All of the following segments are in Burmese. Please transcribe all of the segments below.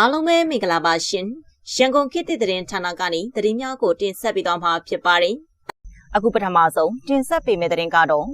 အားလုံးပဲမင်္ဂလာပါရှင်ရန်ကုန်ခေတ်သစ်သတင်းဌာနကနေသတင်းများကိုတင်ဆက်ပေးသွားမှာဖြစ်ပါတယ်အခုပထမဆုံးတင်ဆက်ပေးမယ့်သတင်းကတော့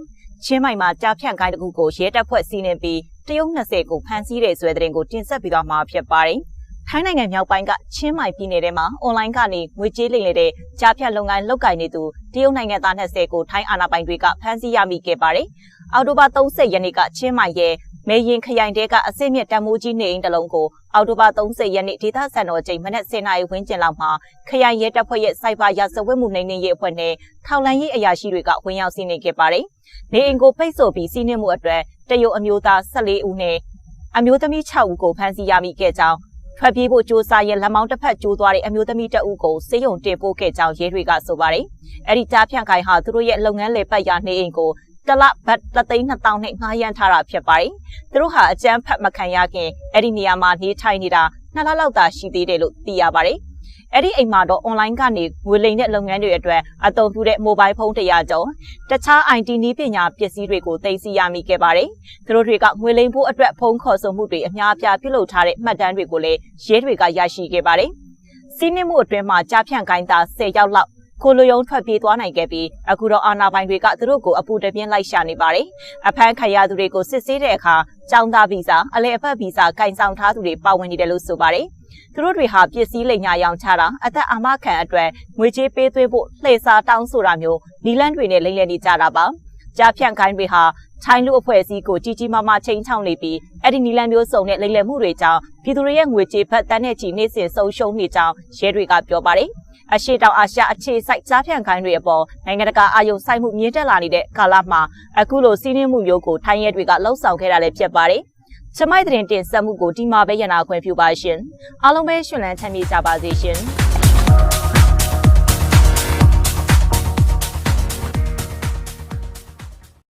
ချင်းမိုင်မှာကြားဖြန့်ကိုင်းတစ်ခုကိုရဲတပ်ဖွဲ့စီးနင်းပြီးတရုတ်20ကိုဖမ်းဆီးတဲ့ဆိုတဲ့သတင်းကိုတင်ဆက်ပေးသွားမှာဖြစ်ပါတယ်။ထိုင်းနိုင်ငံမြောက်ပိုင်းကချင်းမိုင်ပြည်နယ်ထဲမှာအွန်လိုင်းကနေငွေကြေးလိမ်လည်တဲ့ကြားဖြန့်လုပ်ငန်းလုပ်ကိုင်နေသူတရုတ်နိုင်ငံသား20ကိုထိုင်းအာဏာပိုင်တွေကဖမ်းဆီးရမိခဲ့ပါတယ်။အော်တိုဘာ30ရက်နေ့ကချင်းမိုင်ရဲ့ မေရင်ခရိုင်တဲကအစစ်မြစ်တံမိုးကြီးနေအိမ်တစ်လုံးကိုအော်တိုဘာ30ရက်နေ့ဒေသစံတော်ချိန်မနက်10:00နာရီဝန်းကျင်လောက်မှာခရိုင်ရဲတပ်ဖွဲ့ရဲ့စိုက်ဘာရာဇဝတ်မှုနှိမ်နင်းရေးအဖွဲ့နဲ့ထောက်လန်ရေးအရာရှိတွေကဝင်ရောက်စီးနင်းခဲ့ပါတယ်။နေအိမ်ကိုပိတ်ဆို့ပြီးစီးနင်းမှုအတွက်တရုတ်အမျိုးသား14ဦးနဲ့အမျိုးသမီး6ဦးကိုဖမ်းဆီးရမိခဲ့ကြောင်းထွက်ပြေးဖို့စ조사ရဲ့လက်မောင်းတစ်ဖက်ကျိုးသွားတဲ့အမျိုးသမီးတအုပ်ကိုစေယုံတင်ပို့ခဲ့ကြောင်းရဲတွေကဆိုပါတယ်။အဲ့ဒီကြားဖြန့်ခိုင်ဟာသူတို့ရဲ့လုပ်ငန်းလေပတ်ရာနေအိမ်ကို တလဘတ်တသိန်း2000နဲ့ငှားရမ်းထားတာဖြစ်ပါတယ်။သူတို့ဟာအကြမ်းဖက်မခံရခင်အဲ့ဒီနေရာမှာနေထိုင်နေတာနှစ်လလောက်သာရှိသေးတယ်လို့သိရပါတယ်။အဲ့ဒီအိမ်မှာတော့ online ကနေငွေလိမ်တဲ့လုပ်ငန်းတွေအတွက်အသုံးပြုတဲ့ mobile phone 100ကျော်တခြား IT နည်းပညာပစ္စည်းတွေကိုသိမ်းဆည်းရမိခဲ့ပါတယ်။သူတို့တွေကငွေလိမ်ဖို့အတွက်ဖုန်းခေါ်ဆိုမှုတွေအများအပြားပြုလုပ်ထားတဲ့မှတ်တမ်းတွေကိုလည်းရဲတွေကရရှိခဲ့ပါတယ်။စီးနင်းမှုအတွင်းမှာကြားဖြန့်ကိုင်းသား10ယောက်လောက် ကိုလိုယုံထွက်ပြေးသွားနိုင်ခဲ့ပြီးအခုတော့အာနာပိုင်တွေကသူတို့ကိုအပူတပြင်းလိုက်ရှာနေပါတယ်။အဖမ်းခံရသူတွေကိုစစ်ဆေးတဲ့အခါចောင်းသားဗီဇာအလဲအဖက်ဗီဇာကင်ဆောင်ထားသူတွေပါဝင်နေတယ်လို့ဆိုပါတယ်။သူတို့တွေဟာပစ္စည်းလိမ်ညာရောင်ချတာအသက်အာမခံအတွက်ငွေကြေးပေးသွင်းဖို့လှည့်စားတောင်းဆိုတာမျိုးနီလန်းတွေနဲ့လိမ်လည်နေကြတာပါ။ ကြားဖြန့်ခိုင်းတွေဟာထိုင်းလူအဖွဲ့အစည်းကိုကြီးကြီးမားမားချိန်ချောင်းနေပြီးအဲ့ဒီနီလန်မျိုးစုံနဲ့လိမ်လည်မှုတွေကြောင့်ပြည်သူတွေရဲ့ငွေကြေးဖက်တန်းတဲ့ချီနေစဉ်ဆုံးရှုံးနေကြောင်းရဲတွေကပြောပါတယ်။အရှိတောင်အာရှအခြေစိုက်ကြားဖြန့်ခိုင်းတွေအပေါ်နိုင်ငံတကာအာရုံစိုက်မှုမြင့်တက်လာနေတဲ့ကာလမှာအခုလိုစီးနှင်းမှုမျိုးကိုထိုင်းရဲတွေကလှုံ့ဆော်ခဲ့တာလည်းဖြစ်ပါတယ်။ချမိုက်တဲ့တင်ဆက်မှုကိုဒီမှာပဲရနာခွင့်ပြုပါရှင်။အားလုံးပဲရှင်လန်းချမ်းမြေ့ကြပါစေရှင်။